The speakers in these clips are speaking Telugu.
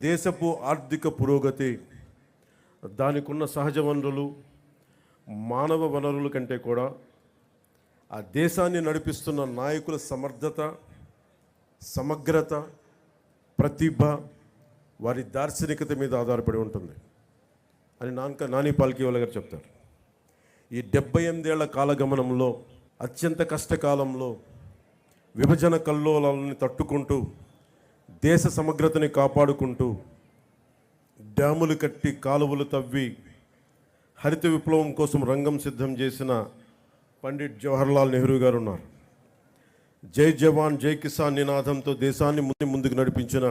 దేశపు ఆర్థిక పురోగతి దానికున్న సహజ వనరులు మానవ వనరుల కంటే కూడా ఆ దేశాన్ని నడిపిస్తున్న నాయకుల సమర్థత సమగ్రత ప్రతిభ వారి దార్శనికత మీద ఆధారపడి ఉంటుంది అని నాన్క నాని పాల్కివాల గారు చెప్తారు. ఈ డెబ్బై ఎనిమిదేళ్ళ కాలగమనంలో అత్యంత కష్టకాలంలో విభజన కల్లోలాలని తట్టుకుంటూ దేశ సమగ్రతని కాపాడుకుంటూ డ్యాములు కట్టి కాలువలు తవ్వి హరిత విప్లవం కోసం రంగం సిద్ధం చేసిన పండిట్ జవహర్లాల్ నెహ్రూ గారు ఉన్నారు. జై జవాన్ జై కిసాన్ నినాదంతో దేశాన్ని ముందు ముందుకు నడిపించిన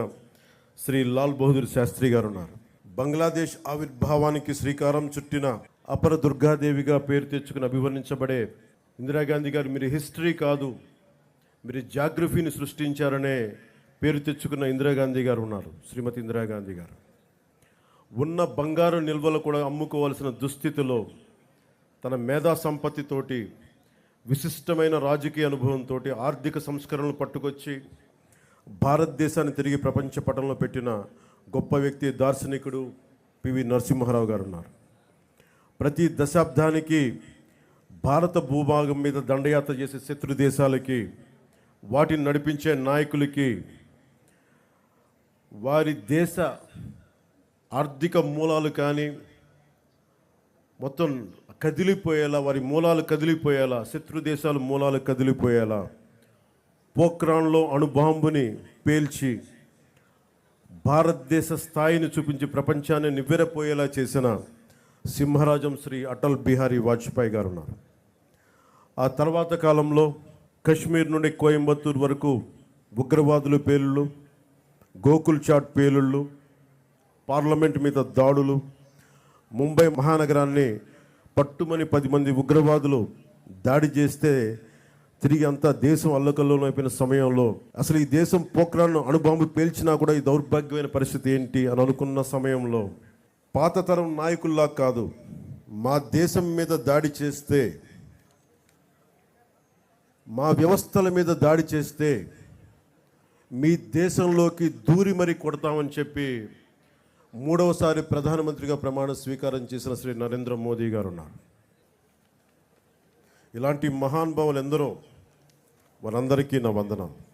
శ్రీ లాల్ బహదూర్ శాస్త్రి గారు ఉన్నారు. బంగ్లాదేశ్ ఆవిర్భావానికి శ్రీకారం చుట్టిన అపర దుర్గాదేవిగా పేరు తెచ్చుకుని అభివర్ణించబడే ఇందిరాగాంధీ గారు మీరు హిస్టరీ కాదు మీరు జాగ్రఫీని సృష్టించారనే పేరు తెచ్చుకున్న ఇందిరాగాంధీ గారు ఉన్నారు శ్రీమతి ఇందిరాగాంధీ గారు. ఉన్న బంగారు నిల్వలు కూడా అమ్ముకోవాల్సిన దుస్థితిలో తన మేధా సంపత్తితోటి విశిష్టమైన రాజకీయ అనుభవంతో ఆర్థిక సంస్కరణలు పట్టుకొచ్చి భారతదేశాన్ని తిరిగి ప్రపంచ పటంలో పెట్టిన గొప్ప వ్యక్తి దార్శనికుడు పివి నరసింహారావు గారు ఉన్నారు. ప్రతి దశాబ్దానికి భారత భూభాగం మీద దండయాత్ర చేసే శత్రు దేశాలకి వాటిని నడిపించే నాయకులకి వారి దేశ ఆర్థిక మూలాలు కానీ మొత్తం కదిలిపోయేలా వారి మూలాలు కదిలిపోయేలా శత్రు దేశాల మూలాలు కదిలిపోయేలా పోక్రాన్లో అణుబాంబుని పేల్చి భారతదేశ స్థాయిని చూపించి ప్రపంచాన్ని నివ్వెరపోయేలా చేసిన సింహరాజం శ్రీ అటల్ బిహారీ వాజ్పేయి గారు ఉన్నారు. ఆ తర్వాత కాలంలో కశ్మీర్ నుండి కోయంబత్తూర్ వరకు ఉగ్రవాదుల పేలుళ్ళు గోకుల్ చాట్ పేలుళ్ళు పార్లమెంట్ మీద దాడులు ముంబై మహానగరాన్ని పట్టుమని పది మంది ఉగ్రవాదులు దాడి చేస్తే తిరిగి అంతా దేశం అల్లకల్లోలం అయిపోయిన సమయంలో అసలు ఈ దేశం పోక్రాన్ను అణుబాంబు పేల్చినా కూడా ఈ దౌర్భాగ్యమైన పరిస్థితి ఏంటి అని అనుకున్న సమయంలో పాత తరం నాయకుల్లా కాదు మా దేశం మీద దాడి చేస్తే మా వ్యవస్థల మీద దాడి చేస్తే మీ దేశంలోకి దూరి మరి కొడతామని చెప్పి మూడవసారి ప్రధానమంత్రిగా ప్రమాణ స్వీకారం చేసిన శ్రీ నరేంద్ర మోదీ గారు ఉన్నారు. ఇలాంటి మహానుభావులు ఎందరో వారందరికీ నా వందనాలు.